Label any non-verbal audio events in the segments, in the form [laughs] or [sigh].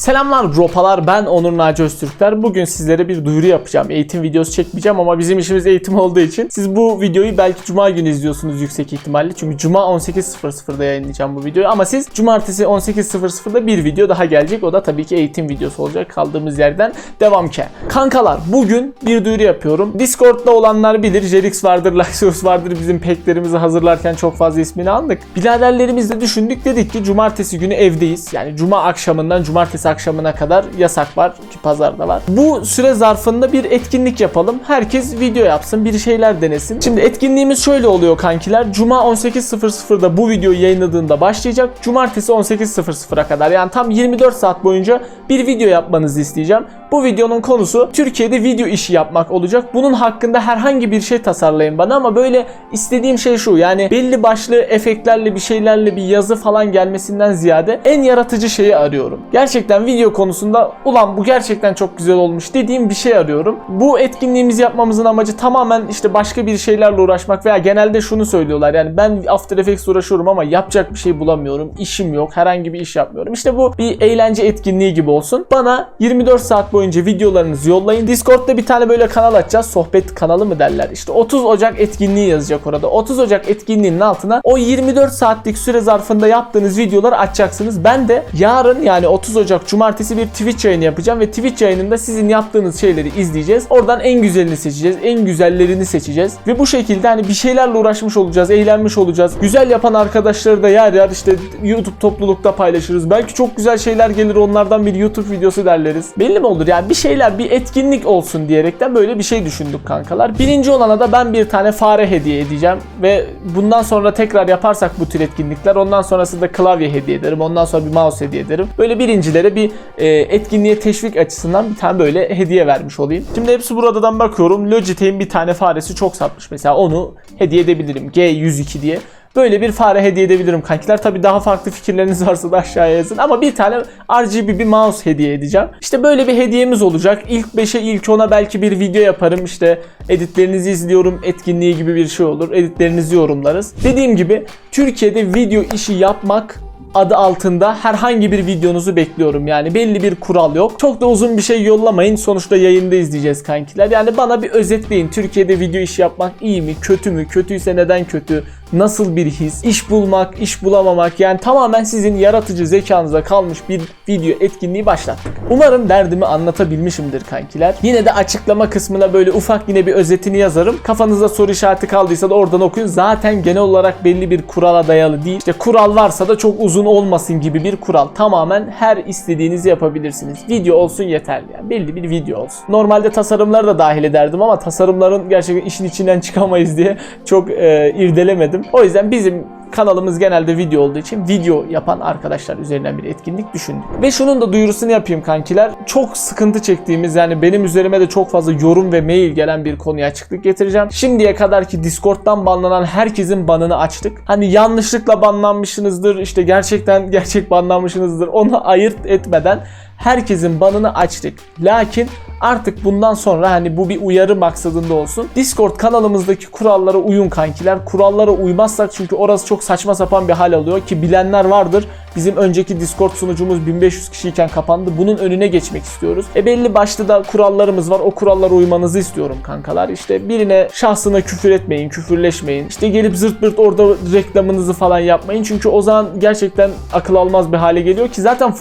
Selamlar dropalar ben Onur Naci Öztürkler. Bugün sizlere bir duyuru yapacağım. Eğitim videosu çekmeyeceğim ama bizim işimiz eğitim olduğu için siz bu videoyu belki cuma günü izliyorsunuz yüksek ihtimalle. Çünkü cuma 18.00'da yayınlayacağım bu videoyu ama siz cumartesi 18.00'da bir video daha gelecek. O da tabii ki eğitim videosu olacak. Kaldığımız yerden devam ki. Kankalar bugün bir duyuru yapıyorum. Discord'da olanlar bilir. Jerix vardır, [laughs] Laxios vardır. Bizim peklerimizi hazırlarken çok fazla ismini aldık. Biraderlerimizle düşündük. Dedik ki cumartesi günü evdeyiz. Yani cuma akşamından cumartesi akşamına kadar yasak var ki pazarda var. Bu süre zarfında bir etkinlik yapalım. Herkes video yapsın, bir şeyler denesin. Şimdi etkinliğimiz şöyle oluyor kankiler. Cuma 18.00'da bu videoyu yayınladığında başlayacak. Cumartesi 18.00'a kadar yani tam 24 saat boyunca bir video yapmanızı isteyeceğim. Bu videonun konusu Türkiye'de video işi yapmak olacak. Bunun hakkında herhangi bir şey tasarlayın bana ama böyle istediğim şey şu. Yani belli başlı efektlerle bir şeylerle bir yazı falan gelmesinden ziyade en yaratıcı şeyi arıyorum. Gerçekten video konusunda ulan bu gerçekten çok güzel olmuş dediğim bir şey arıyorum. Bu etkinliğimizi yapmamızın amacı tamamen işte başka bir şeylerle uğraşmak veya genelde şunu söylüyorlar. Yani ben After Effects uğraşıyorum ama yapacak bir şey bulamıyorum. İşim yok. Herhangi bir iş yapmıyorum. İşte bu bir eğlence etkinliği gibi olsun. Bana 24 saat boyunca videolarınızı yollayın. Discord'da bir tane böyle kanal açacağız. Sohbet kanalı mı derler. İşte 30 Ocak etkinliği yazacak orada. 30 Ocak etkinliğinin altına o 24 saatlik süre zarfında yaptığınız videoları açacaksınız. Ben de yarın yani 30 Ocak Cumartesi bir Twitch yayını yapacağım ve Twitch yayınında sizin yaptığınız şeyleri izleyeceğiz. Oradan en güzelini seçeceğiz. En güzellerini seçeceğiz. Ve bu şekilde hani bir şeylerle uğraşmış olacağız. Eğlenmiş olacağız. Güzel yapan arkadaşları da yer yer işte YouTube toplulukta paylaşırız. Belki çok güzel şeyler gelir onlardan bir YouTube videosu derleriz. Belli mi olur? Yani bir şeyler bir etkinlik olsun diyerekten böyle bir şey düşündük kankalar. Birinci olana da ben bir tane fare hediye edeceğim ve bundan sonra tekrar yaparsak bu tür etkinlikler ondan sonrasında klavye hediye ederim. Ondan sonra bir mouse hediye ederim. Böyle birincilere bir e, etkinliğe teşvik açısından bir tane böyle hediye vermiş olayım. Şimdi hepsi buradan bakıyorum. Logitech'in bir tane faresi çok satmış. Mesela onu hediye edebilirim. G102 diye. Böyle bir fare hediye edebilirim kankiler. Tabi daha farklı fikirleriniz varsa da aşağıya yazın. Ama bir tane RGB bir mouse hediye edeceğim. İşte böyle bir hediyemiz olacak. İlk 5'e ilk 10'a belki bir video yaparım. İşte editlerinizi izliyorum. Etkinliği gibi bir şey olur. Editlerinizi yorumlarız. Dediğim gibi Türkiye'de video işi yapmak adı altında herhangi bir videonuzu bekliyorum. Yani belli bir kural yok. Çok da uzun bir şey yollamayın. Sonuçta yayında izleyeceğiz kankiler. Yani bana bir özetleyin. Türkiye'de video iş yapmak iyi mi? Kötü mü? Kötüyse neden kötü? Nasıl bir his? İş bulmak, iş bulamamak. Yani tamamen sizin yaratıcı zekanıza kalmış bir video etkinliği başlattık. Umarım derdimi anlatabilmişimdir kankiler. Yine de açıklama kısmına böyle ufak yine bir özetini yazarım. Kafanızda soru işareti kaldıysa da oradan okuyun. Zaten genel olarak belli bir kurala dayalı değil. İşte kural varsa da çok uzun olmasın gibi bir kural. Tamamen her istediğinizi yapabilirsiniz. Video olsun yeterli yani. Belli bir video olsun. Normalde tasarımları da dahil ederdim ama tasarımların gerçekten işin içinden [laughs] çıkamayız diye çok e, irdelemedim. O yüzden bizim kanalımız genelde video olduğu için video yapan arkadaşlar üzerinden bir etkinlik düşündük. Ve şunun da duyurusunu yapayım kankiler. Çok sıkıntı çektiğimiz yani benim üzerime de çok fazla yorum ve mail gelen bir konuya açıklık getireceğim. Şimdiye kadar ki Discord'dan banlanan herkesin banını açtık. Hani yanlışlıkla banlanmışsınızdır işte gerçekten gerçek banlanmışsınızdır onu ayırt etmeden herkesin banını açtık. Lakin artık bundan sonra hani bu bir uyarı maksadında olsun. Discord kanalımızdaki kurallara uyun kankiler. Kurallara uymazsak çünkü orası çok saçma sapan bir hal alıyor ki bilenler vardır. Bizim önceki Discord sunucumuz 1500 kişiyken kapandı. Bunun önüne geçmek istiyoruz. E belli başlı da kurallarımız var. O kurallara uymanızı istiyorum kankalar. İşte birine şahsına küfür etmeyin, küfürleşmeyin. İşte gelip zırt pırt orada reklamınızı falan yapmayın. Çünkü o zaman gerçekten akıl almaz bir hale geliyor ki zaten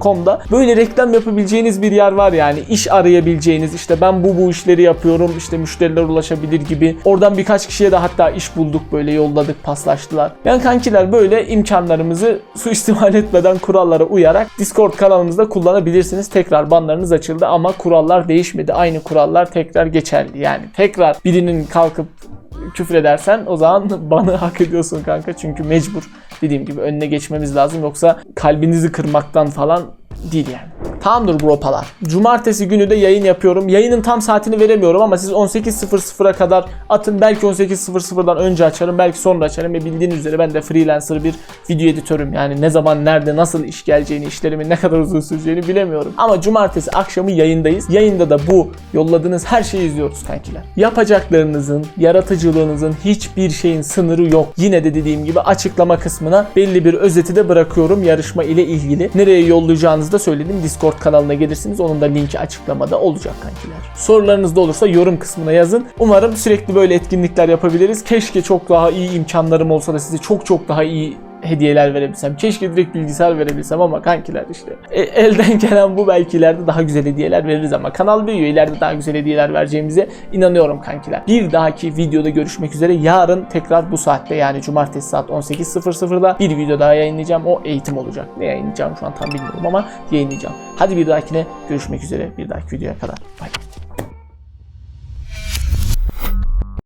forum.spankram.com'da böyle reklam yapabileceğiniz bir yer var yani. iş arayabileceğiniz işte ben bu bu işleri yapıyorum işte müşteriler ulaşabilir gibi. Oradan birkaç kişiye de hatta iş bulduk böyle yolladık paslaştılar. Yani kankiler böyle imkanlarımızı suistimal [laughs] etmeden kurallara uyarak Discord kanalımızda kullanabilirsiniz. Tekrar banlarınız açıldı ama kurallar değişmedi. Aynı kurallar tekrar geçerli. Yani tekrar birinin kalkıp küfür edersen o zaman [laughs] banı hak ediyorsun kanka. Çünkü mecbur dediğim gibi önüne geçmemiz lazım. Yoksa kalbinizi kırmaktan falan değil yani. Tamamdır bropalar. Cumartesi günü de yayın yapıyorum. Yayının tam saatini veremiyorum ama siz 18.00'a kadar atın. Belki 18.00'dan önce açarım, belki sonra açarım. Ve bildiğiniz üzere ben de freelancer bir video editörüm. Yani ne zaman, nerede, nasıl iş geleceğini, işlerimin ne kadar uzun süreceğini bilemiyorum. Ama cumartesi akşamı yayındayız. Yayında da bu yolladığınız her şeyi izliyoruz kankiler. Yapacaklarınızın, yaratıcılığınızın hiçbir şeyin sınırı yok. Yine de dediğim gibi açıklama kısmına belli bir özeti de bırakıyorum yarışma ile ilgili. Nereye yollayacağınızı da söyledim. Discord kanalına gelirsiniz. Onun da linki açıklamada olacak kankiler. Sorularınız da olursa yorum kısmına yazın. Umarım sürekli böyle etkinlikler yapabiliriz. Keşke çok daha iyi imkanlarım olsa da size çok çok daha iyi hediyeler verebilsem. Keşke direkt bilgisayar verebilsem ama kankiler işte. E, elden [laughs] gelen bu belki ileride daha güzel hediyeler veririz ama kanal büyüyor. ileride daha güzel hediyeler vereceğimize inanıyorum kankiler. Bir dahaki videoda görüşmek üzere. Yarın tekrar bu saatte yani cumartesi saat 18.00'da bir video daha yayınlayacağım. O eğitim olacak. Ne yayınlayacağım şu an tam bilmiyorum ama yayınlayacağım. Hadi bir dahakine görüşmek üzere. Bir dahaki videoya kadar. Bye.